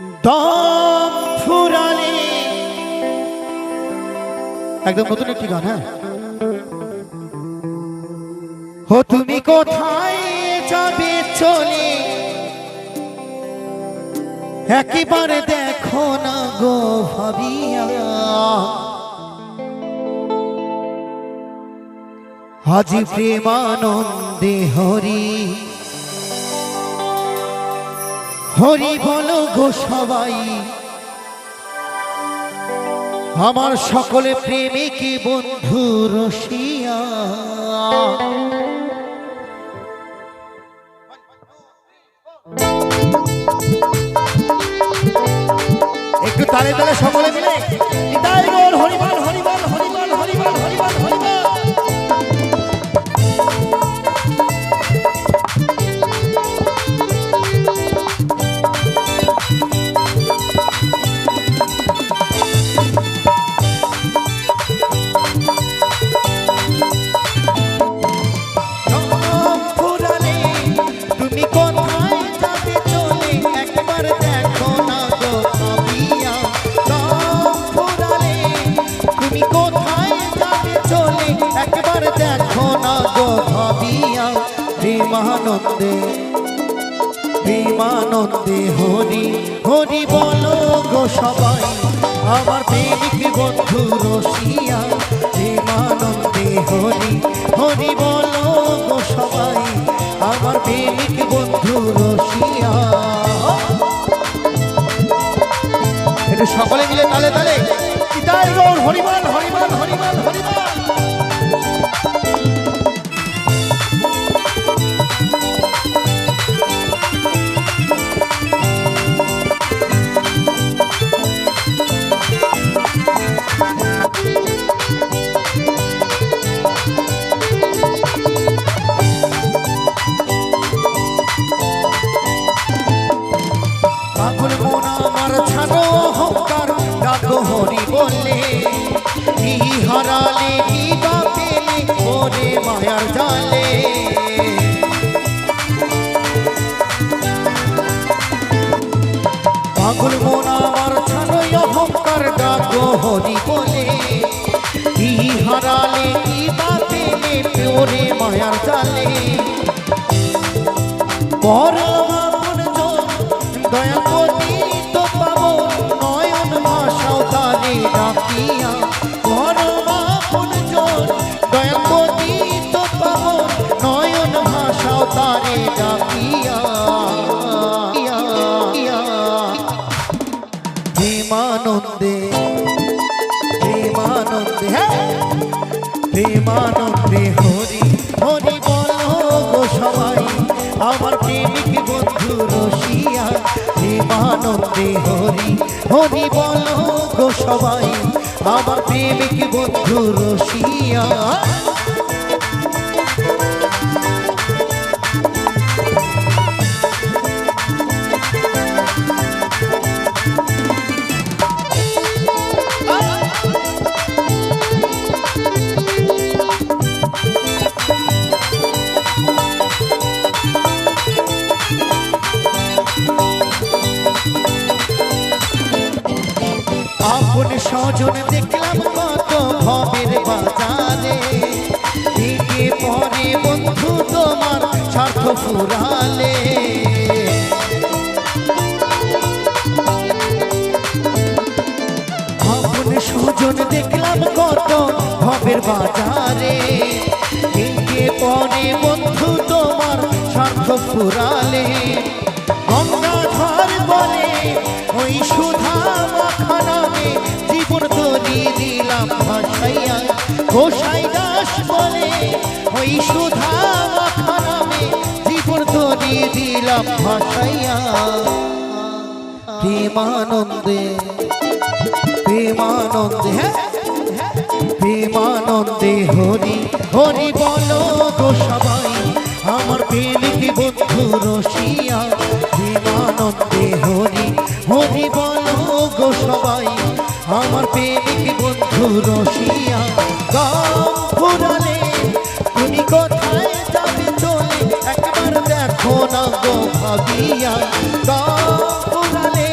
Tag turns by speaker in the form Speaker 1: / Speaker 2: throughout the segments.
Speaker 1: দম ফুরালে। একদম নতুন একটি গান হ্যাঁ? হো, তুমি কোথায়? যাবে চলে। একেবারে দেখো না গো ভাবিয়া। হাজি প্রেমানন্দে হরি। হরি বলো গো সবাই। আমার সকলে প্রেমিক বন্ধু রসিয়া। একটু তালে তালে সকলে মিলে প্রেমানন্দে প্রেমানন্দে হরি হরি বলো গো সবাই, আমার প্রেমিক বন্ধু রসিয়া, প্রেমানন্দে হরি হরি বলো গো সবাই, আমার প্রেমিক বন্ধু রসিয়া। সকলে মিলে তালে তালে। হরিবল হরিবল হরিবল হরিবল। কি হারালে বা পেলে ওরে মায়ার জালে। পাগল মন আমার ছাড়ো অহংকার ডাকো হরি বলে। কি হারালে পরম দয়া পতিত প্রেমানন্দে হরি হরি বলো গো সবাই, আমার প্রেমিক বন্ধু রসিয়া। প্রেমানন্দে হরি হরি বলো গো সবাই, আমার প্রেমিক বন্ধু রসিয়া। স্বজন দেখলাম কত ভবের বাজারে। দিকে পরে বন্ধু তোমার স্বার্থ ফুরালে আপন স্বজন দেখলাম কত ভবের বাজারে। দিকে পরে বন্ধু তোমার স্বার্থ ফুরালে গঙ্গাধর গোসাই দাস বলে, ওই সুধা মাখানামে জীবন তরি দিলাম ভাসাইয়া প্রেমানন্দে প্রেমানন্দে হ্যাঁ প্রেমানন্দে হরি হরি বলো গো সবাই, আমার প্রেমিক বন্ধু রসিয়া গো ভাবিয়া গানে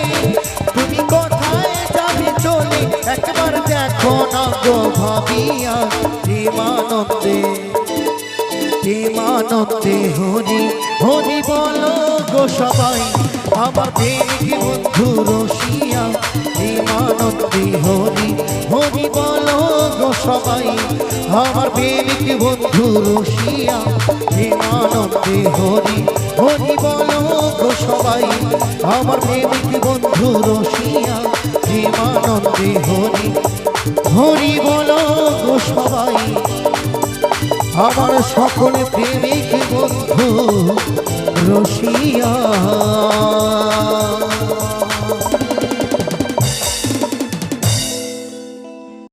Speaker 1: তুমি কোথায় যাবে চলে? একবার দেখো না গো ভাবিয়া প্রেমানন্দে প্রেমানন্দে হরি হরি বলো গো সবাই, আমার প্রেমিক বন্ধু রসিয়া, প্রেমানন্দে হরি। সবাই। আমার প্রেমিক বন্ধু রসিয়া প্রেমানন্দে হরি হরি বলো সবাই। আমার প্রেমিক বন্ধু রসিয়া প্রেমানন্দে হরি হরি বলো সবাই। আমার সকল প্রেমিক